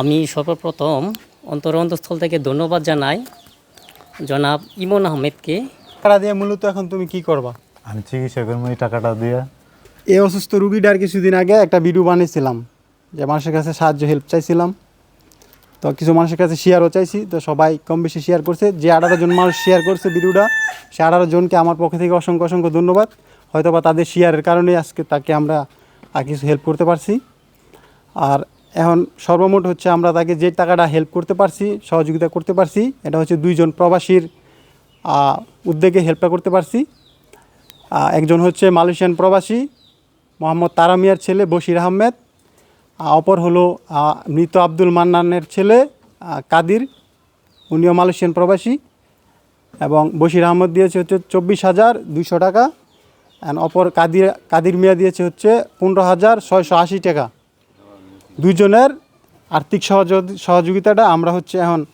আমি সর্বপ্রথম অন্তর অন্তঃস্থল থেকে ধন্যবাদ জানাই জনাব ইমন আহমেদকে। টাকা দিয়ে মূলত এখন তুমি কি করবা? আমি চিকিৎসা করব এই টাকাটা দিয়ে। এই অসুস্থ রুগীটার কিছুদিন আগে একটা ভিডিও বানিয়েছিলাম যে মানুষের কাছে সাহায্য হেল্প চাইছিলাম। তো কিছু মানুষের কাছে শেয়ারও চাইছি তো সবাই কম বেশি শেয়ার করছে। যে আঠারো জন মানুষ শেয়ার করছে ভিডিওটা সে আঠারো জনকে আমার পক্ষ থেকে অসংখ্য অসংখ্য ধন্যবাদ। হয়তো বা তাদের শেয়ারের কারণে আজকে তাকে আমরা আর কিছু হেল্প করতে পারছি। আর এখন সর্বমোট হচ্ছে আমরা তাকে যে টাকাটা হেল্প করতে পারছি, সহযোগিতা করতে পারছি, এটা হচ্ছে দুইজন প্রবাসীর উদ্যোগে হেল্পটা করতে পারছি। একজন হচ্ছে মালয়েশিয়ান প্রবাসী, মোহাম্মদ তারা মিয়ার ছেলে বশির আহমেদ অপর হলো মৃত আব্দুল মান্নানের ছেলে কাদির, উনিও মালয়েশিয়ান প্রবাসী এবং বশির আহমদ দিয়েছে হচ্ছে চব্বিশ হাজার দুইশো টাকা অ্যান্ড অপর কাদির কাদির মিয়া দিয়েছে হচ্ছে পনেরো হাজার ছয়শো আশি টাকা। দুইজনের আর্থিক সহযোগ- সহযোগিতাটা আমরা হচ্ছে এখন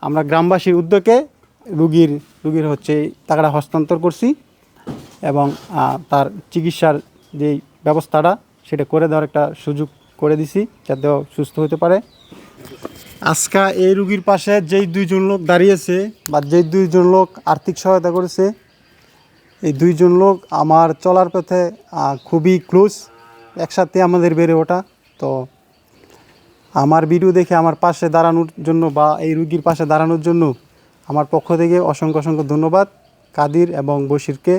আমরা গ্রামবাসীর উদ্যোগে রুগীর রুগীর হচ্ছে টাকাটা হস্তান্তর করছি এবং তার চিকিৎসার যেই ব্যবস্থাটা সেটা করে দেওয়ার একটা সুযোগ করে দিছি যাতে সুস্থ হতে পারে। আজকা এই রুগীর পাশে যেই দুইজন লোক দাঁড়িয়েছে বা যেই দুইজন লোক আর্থিক সহায়তা করেছে, এই দুইজন লোক আমার চলার পথে খুবই ক্লোজ একসাথে আমাদের বেড়ে ওঠা। তো আমার ভিডিও দেখে আমার পাশে দাঁড়ানোর জন্য বা এই রুগীর পাশে দাঁড়ানোর জন্য আমার পক্ষ থেকে অসংখ্য অসংখ্য ধন্যবাদ, কাদির এবং বশিরকে।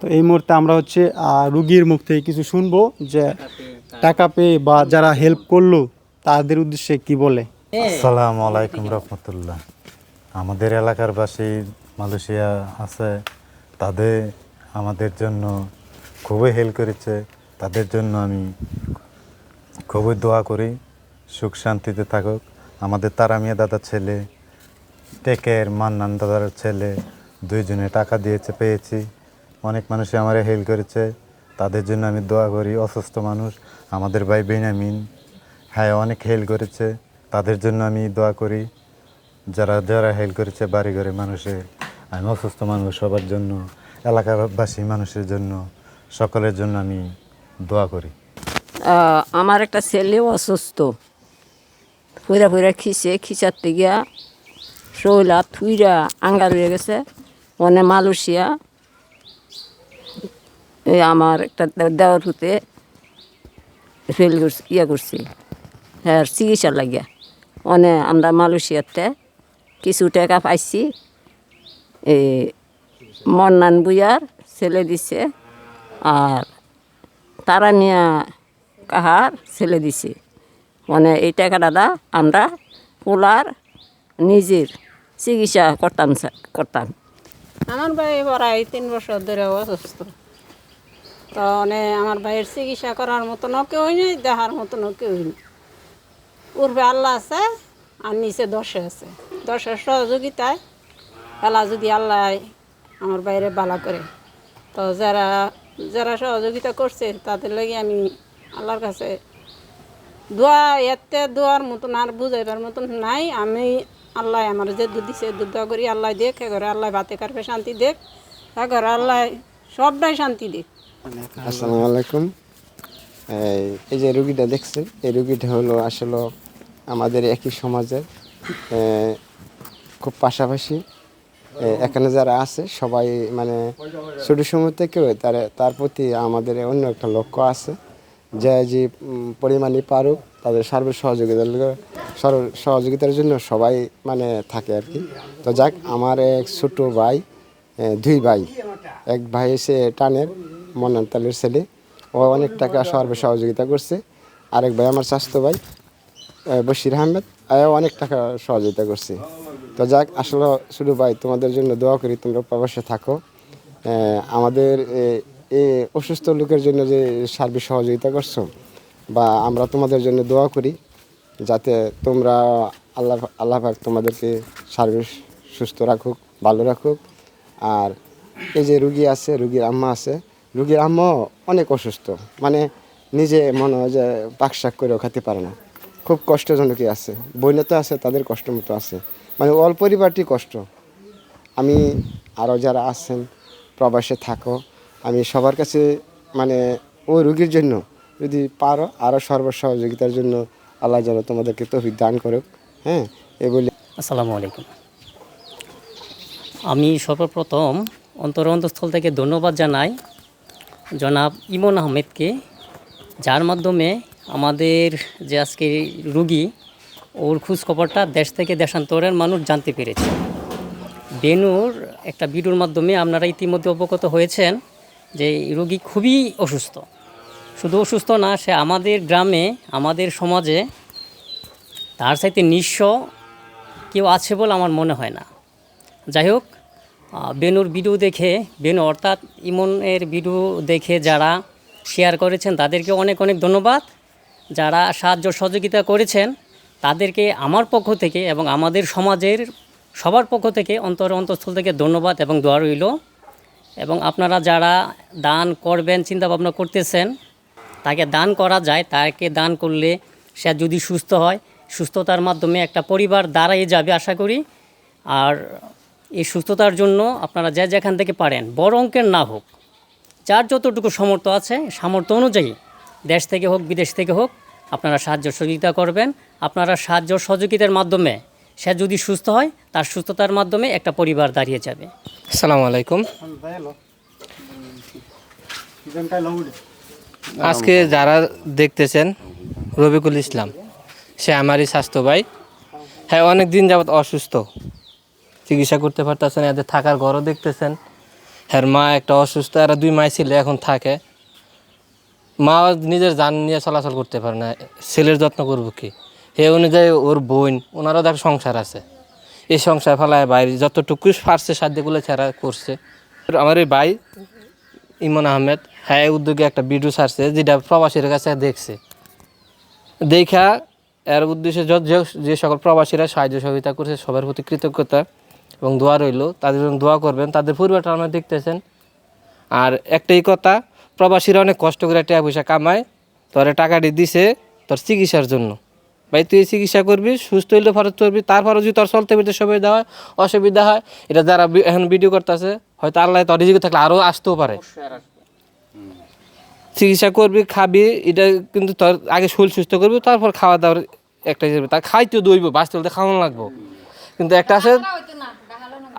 তো এই মুহূর্তে আমরা হচ্ছে রুগীর মুখ থেকে কিছু শুনব যে টাকা পেয়ে বা যারা হেল্প করল, তাদের উদ্দেশ্যে কি বলে? আসসালামু আলাইকুম রহমতুল্লাহ। আমাদের এলাকার বাসী মালয়েশিয়া আছে, তাদের, আমাদের জন্য খুবই হেল্প করেছে। তাদের জন্য আমি খুবই দোয়া করি। সুখ শান্তিতে থাকুক। আমাদের তারামিয়া দাদার ছেলে, টেকের মান্নান দাদার ছেলে, দুইজনে টাকা দিয়েছে, পেয়েছি। অনেক মানুষই আমার হেল্প করেছে। তাদের জন্য আমি দোয়া করি, অসুস্থ মানুষ। আমাদের ভাই বেনামিন হ্যাঁ অনেক হেল্প করেছে। তাদের জন্য আমি দোয়া করি। যারা যারা হেল্প করেছে বাড়ি ঘরে মানুষের আমি অসুস্থ মানুষ সবার জন্য, এলাকাবাসী মানুষের জন্য, সকলের জন্য আমি দোয়া করি। আমার একটা ছেলে অসুস্থ। ফুইরা ফুইরা খিসে খিচাতে গিয়া শৈলা থুইরা আঙ্গার হয়ে গেছে, মনে মালয়েশিয়া। এই আমার একটা দেওয়ার হুতে ফেল করছি ইয়ে করছি হ্যাঁ চিকিৎসা লাগিয়া। মানে আমরা মালয়েশিয়াতে কিছু টাকা পাইছি এই মন্নান বুয়ার ছেলে দিছে, আর তারা নিয়ে কাহার ছেলে দিছে। মানে এই টাকাটা আমরা পোলার নিজের চিকিৎসা করতাম করতাম। আমার ভাই প্রায় তিন বছর ধরে অসুস্থ। তো মানে আমার ভাইয়ের চিকিৎসা করার মতনও কেউ নেই, দেখার মতনও কেউ নেই। পূর্বে আল্লাহ আছে আর নিচে দশে আছে। দশের সহযোগিতায় আল্লাহ যদি আল্লাহ আমার বাইরে বালা করে। তো যারা যারা সহযোগিতা করছে তাদের লাগে আমি আল্লাহর কাছে দোয়া, এতে দোয়ার মতন আর বুঝাইবার মতন নাই। আমি আল্লাহ আমার যে দুধ দিছে, দুধ করি, আল্লাহ দেখ, এ ঘরে আল্লাহ বাতে কারবে শান্তি দেখ, এ ঘরে আল্লাহ সবটাই শান্তি দেখ। আসসালামু আলাইকুম। এই এই যে রুগীটা দেখছেন এই রুগীটা হলো আসলে আমাদের একই সমাজের খুব পাশাপাশি এখানে যারা আছে, সবাই মানে ছোট সময় থেকেও তার তার প্রতি আমাদের অন্য একটা লক্ষ্য আছে। যে যে পরিমাণে পারুক, তাদের সার্বিক সর- সহযোগিতার জন্য সবাই মানে থাকে আর কি। তো যাক, আমার এক ছোট ভাই দুই ভাই। এক ভাই এসে টানের মন্নান তালের ছেলে। ও অনেক টাকা সর্বে সহযোগিতা করছে। আরেক ভাই আমার স্বাস্থ্য ভাই বশির আহমেদ। অনেক টাকা সহযোগিতা করছে। তো যাক, আসলে শুধু ভাই, তোমাদের জন্য দোয়া করি তোমরা প্রবাসে থাকো। আমাদের অসুস্থ লোকের জন্য যে সার্বিক সহযোগিতা করছ, বা আমরা তোমাদের জন্য দোয়া করি, যাতে তোমরা আল্লাহ আল্লাহ পাক তোমাদেরকে সার্বিক সুস্থ রাখুক, ভালো রাখুক। আর এই যে রুগী আছে, রুগীর আম্মা আছে, রুগীর আম্মাও অনেক অসুস্থ মানে নিজে মনে হয় যে পাকশাক করেও খেতে পারে না। খুব কষ্টজনকই আছে, বইনে তো আছে, তাদের কষ্ট মতো আছে। মানে অল্প পরিবারটি কষ্ট। আমি আরও যারা আছেন, প্রবাসে থাকো আমি সবার কাছে মানে ওই রুগীর জন্য যদি পারো আরও সর্ব সহযোগিতার জন্য আল্লাহ যেন তোমাদেরকে তৌফিক দান করুক হ্যাঁ এ বলে। আসসালামু আলাইকুম। আমি সর্বপ্রথম অন্তর অন্তঃস্থল থেকে ধন্যবাদ জানাই জনাব ইমন আহমেদকে, যার মাধ্যমে আমাদের যে আজকে রুগী, ওর খোঁজখবরটা দেশ থেকে দেশান্তরের মানুষ জানতে পেরেছে। বেনুর একটা ভিডিওর মাধ্যমে আপনারা ইতিমধ্যে অবগত হয়েছেন। যে রোগী খুবই অসুস্থ। শুধু অসুস্থ না, সে আমাদের গ্রামে, আমাদের সমাজে তার সাথে নিঃস্ব কেউ আছে বলে আমার মনে হয় না। যাই হোক বেনুর ভিডিও দেখে, বেনু অর্থাৎ ইমনের ভিডিও দেখে যারা শেয়ার করেছেন, তাদেরকে অনেক অনেক ধন্যবাদ। যারা সাহায্য সহযোগিতা করেছেন, তাদেরকে আমার পক্ষ থেকে এবং আমাদের সমাজের সবার পক্ষ থেকে অন্তর অন্তঃস্থল থেকে ধন্যবাদ এবং দোয়া রইল। এবং আপনারা যারা দান করবেন চিন্তা ভাবনা করতেছেন, তাকে দান করা যায়। তাকে দান করলে সে যদি সুস্থ হয়, সুস্থতার মাধ্যমে একটা পরিবার দাঁড়াই যাবে আশা করি। আর এই সুস্থতার জন্য আপনারা যে যেখান থেকে পারেন, বড় অঙ্কের না হোক, যার যতটুকু সামর্থ্য আছে, সামর্থ্য অনুযায়ী দেশ থেকে হোক, বিদেশ থেকে হোক, আপনারা সাহায্য সহযোগিতা করবেন। আপনারা সাহায্য সহযোগিতার মাধ্যমে সে যদি সুস্থ হয়, তার সুস্থতার মাধ্যমে একটা পরিবার দাঁড়িয়ে যাবে। আসসালামু আলাইকুম। আজকে যারা দেখতেছেন রবিকুল ইসলাম, সে আমারই স্বাস্থ্য ভাই। হ্যাঁ অনেক দিন যাবত অসুস্থ। চিকিৎসা করতে পারতেছেন, এদের থাকার ঘরও দেখতেছেন। হ্যাঁ মা একটা অসুস্থ, এরা দুই মাই ছেলে এখন থাকে। মা নিজের যান নিয়ে চলাচল করতে পারে না। ছেলের যত্ন করব কি? হে অনুযায়ী ওর বোন, ওনারও দেখ সংসার আছে। এই সংসার ফেলায় বাইরে যতটুকু পারছে সাধ্যগুলো ছাড়া করছে। আমার এই ভাই, ইমন আহমেদ হ্যাঁ উদ্যোগে একটা ভিডিও ছাড়ছে, যেটা প্রবাসীর কাছে দেখছে। দেখা, এর উদ্দেশ্যে যত যে- যে সকল প্রবাসীরা সাহায্য সহযোগিতা করছে, সবার প্রতি কৃতজ্ঞতা এবং দোয়া রইল। তাদের জন্য দোয়া করবেন, তাদের পরিবারটা আমরা দেখতেছেন। আর একটাই কথা, প্রবাসীরা অনেক কষ্ট করে টাকা পয়সা কামায় তোরে টাকাটি দিছে তোর চিকিৎসার জন্য। ভাই তুই চিকিৎসা করবি সুস্থ হইলে ফরত করবি তারপরও যদি তোর চলতে ফিরতে সুবিধা হয় অসুবিধা হয় এটা যারা এখন ভিডিও করতেছে হয়তো আল্লাহ তোর রিজিকে থাকলে আরও আসতেও পারে। চিকিৎসা করবি খাবি এটা কিন্তু তোর আগে শরীর সুস্থ করবি তারপর খাওয়া দাওয়ার একটা হিসেবে তা খাইতে দইব বাঁচতে হলে খাওয়ানো লাগবো। কিন্তু একটা আছে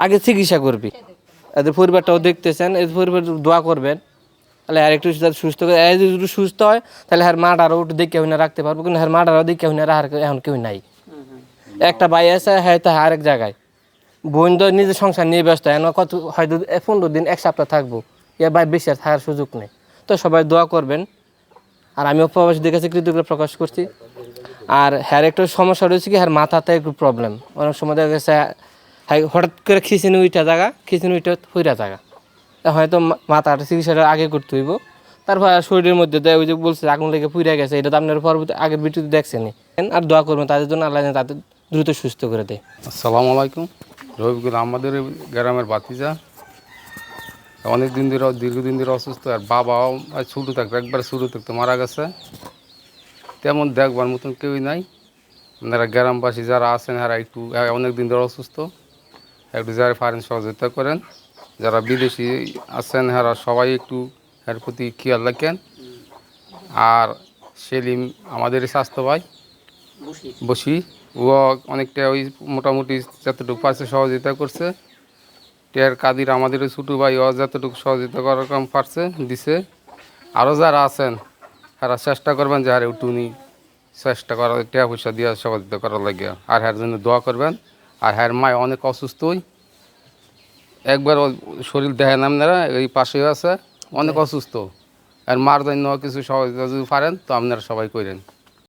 আগে চিকিৎসা করবি। এদের পরিবারটাও দেখতেছেন এদের পরিবার দোয়া করবেন। তাহলে আর একটু সুস্থ করে যদি সুস্থ হয়, তাহলে হ্যার মাটারও একটু দেখে হইনা রাখতে পারব। কিন্তু হ্যার মাটারও দেখে হইনা রাখার এখন কেউ নাই। একটা ভাই আছে হ্যাঁ তো আরেক জায়গায়। বোন তো নিজের সংসার নিয়ে ব্যস্ত, এখন কত হয়তো এ পনেরো দিন, এক সপ্তাহ থাকব। এর বাইরে বেশি আর থাকার সুযোগ নেই। তো সবাই দোয়া করবেন। আর আমিও প্রবাসীদের কাছে কৃতজ্ঞতা প্রকাশ করছি। আর হ্যার একটা সমস্যা রয়েছে কি হ্যার মাথাতে একটু প্রবলেম অনেক সময় দেখা গেছে হ্যাঁ হঠাৎ করে খিচিনি উইটা জায়গা খিচিনি উইটা ফুইরা জায়গা। হয়তো মা- মাথাটা চিকিৎসাটা আগে করতে হইব। তারপর আর শরীরের মধ্যে দেয় ওই যে বলছে, আগুন লেগে পুড়ে গেছে, এটা তো আপনার পরবর্তী আগের ভিডিওতে দেখছেনি আর দোয়া করবেন, তাদের জন্য আল্লাহ তাদের দ্রুত সুস্থ করে দেয়। আসসালামু আলাইকুম। রবিকুল আমাদের গ্রামের বাতিজা। অনেক দিন ধরে, দীর্ঘদিন ধরে অসুস্থ, আর বাবাও আর ছোটো থাকতো একবার শুরু থাকতো মারা গেছে। তেমন দেখবার মতন কেউই নাই। আপনারা গ্রামবাসী যারা আছেন, এরা একটু অনেক দিন ধরে অসুস্থ। একটু যারা পারেন সহযোগিতা করেন। যারা বিদেশি আছেন, এরা সবাই একটু এর প্রতি খেয়াল রাখেন। আর সেলিম, আমাদের স্বাস্থ্য ভাই, বসি। ও অনেকটা ওই মোটামুটি যতটুকু পারছে সহযোগিতা করছে। টিয়ার কাদির আমাদের ছোটো ভাই, ও যতটুকু সহযোগিতা করার কম পারছে, দিছে। আরও যারা আছেন তারা চেষ্টা করবেন যে আর উনি চেষ্টা করার টাকা পয়সা দিয়ে সহযোগিতা করার লাগে আর হ্যার জন্য দোয়া করবেন। আর হ্যার মায় অনেক অসুস্থই। একবার ওই শরীর দেখেন আপনারা এই পাশে আছে অনেক অসুস্থ। আর মার জন্য কিছু সহযোগিতা যদি পারেন তো আপনারা সবাই করেন।